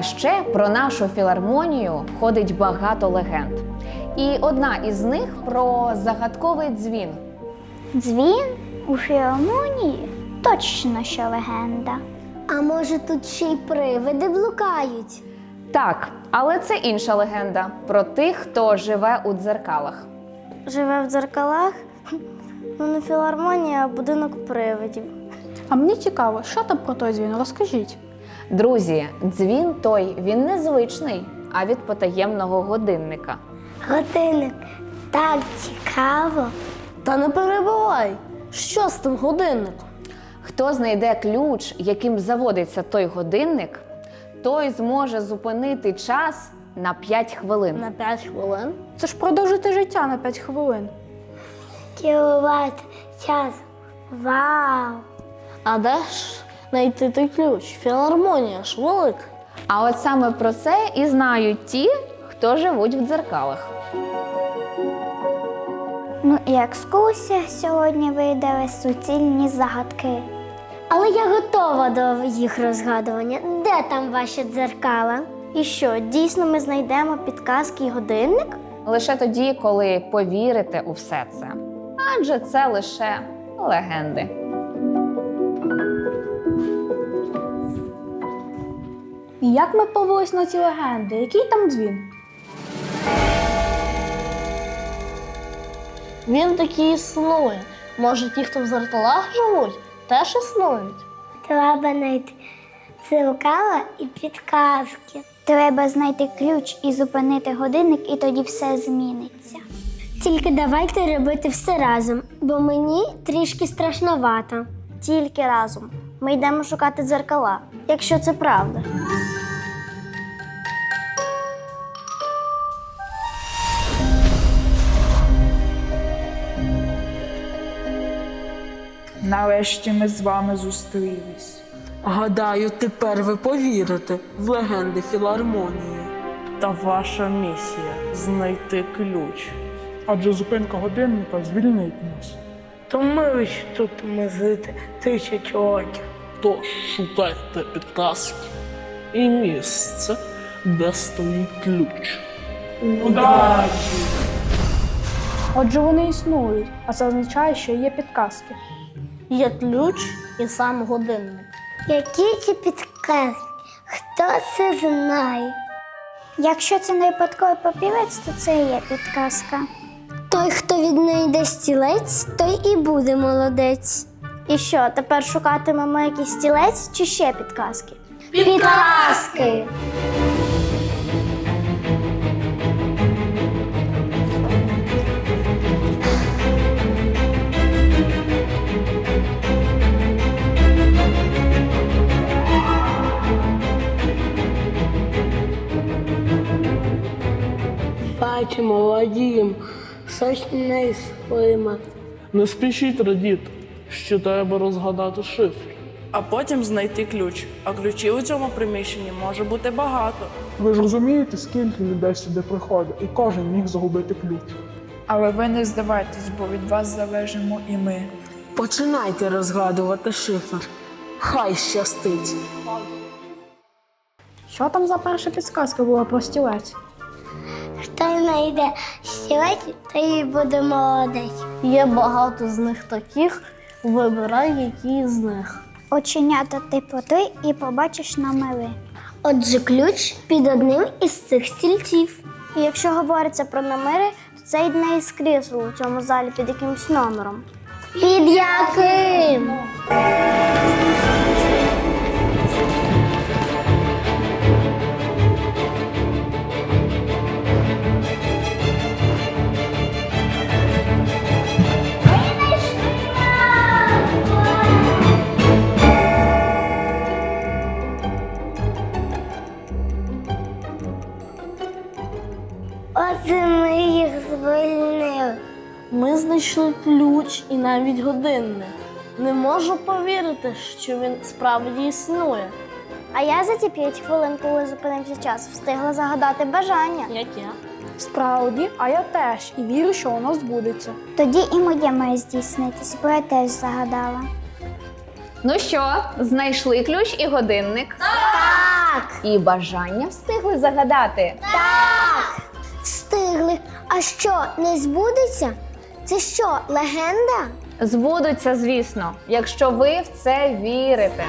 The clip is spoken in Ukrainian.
А ще про нашу філармонію ходить багато легенд. І одна із них про загадковий дзвін. Дзвін у філармонії точно що легенда. А може тут ще й привиди блукають? Так, але це інша легенда про тих, хто живе у дзеркалах. Живе в дзеркалах? Ну, не філармонія, а будинок привидів. А мені цікаво, що там про той дзвін? Розкажіть. Друзі, дзвін той він незвичний, а від потаємного годинника. Годинник так цікаво. Та не перебувай. Що з тим годинником? Хто знайде ключ, яким заводиться той годинник, той зможе зупинити час на 5 хвилин. На 5 хвилин. Це ж продовжити життя на 5 хвилин. Кіловат час. Вау! А де ж знайти той ключ? Філармонія ж велика. А от саме про це і знають ті, хто живуть в дзеркалах. Ну і екскурсія сьогодні видали суцільні загадки. Але я готова до їх розгадування. Де там ваші дзеркала? І що, дійсно ми знайдемо підказки і годинник? Лише тоді, коли повірите у все це. Адже це лише легенди. І як ми повелись на ці легенди? Який там дзвін? Він такий існує. Може, ті, хто в зеркалах живуть, теж існують. Треба знайти дзеркала і підказки. Треба знайти ключ і зупинити годинник, і тоді все зміниться. Тільки давайте робити все разом, бо мені трішки страшновато. Тільки разом. Ми йдемо шукати дзеркала, якщо це правда. Нарешті ми з вами зустрілись. Гадаю, тепер ви повірите в легенди філармонії. Та ваша місія знайти ключ. Адже зупинка годинника звільнить нас. То ми ж тут мезити тисячу років. Тож шукайте підказки і місце, де стоїть ключ. Отже, вони існують, а це означає, що є підказки. Є ключ і сам годинник. Які ці підказки? Хто це знає? Якщо це не випадковий папірець, то це і є підказка. Той, хто віднайде стілець, той і буде молодець. І що, тепер шукатимемо якийсь стілець чи ще підказки? Підказки! Бачимо, радіємо, сочний слима. Не спішіть радіти, що треба розгадати шифр. а потім знайти ключ. А ключів у цьому приміщенні може бути багато. Ви ж розумієте, скільки людей сюди приходить, і кожен міг загубити ключ. Але ви не здавайтесь, бо від вас залежимо і ми. Починайте розгадувати шифр. Хай щастить. Що там за перша підсказка була про стілець? Хто знайде стілець, той буде молодець. Є багато з них таких. Вибирай, які з них. Оченята ти потуй і побачиш номери. Отже, ключ під одним із цих стільців. І якщо говориться про номери, то це одне із крісел у цьому залі під якимсь номером. Під яким? Ми знайшли ключ і навіть годинник. Не можу повірити, що він справді існує. А я за ті п'ять хвилин, коли зупинився час, встигла загадати бажання. Яке? Справді, а я теж і вірю, що воно збудеться. Тоді і моє має здійснитись, бо я теж загадала. Ну що, знайшли ключ і годинник? Так! І бажання встигли загадати? Так! Встигли. А що, не збудеться? Це що, легенда? Збудуться, звісно, якщо ви в це вірите.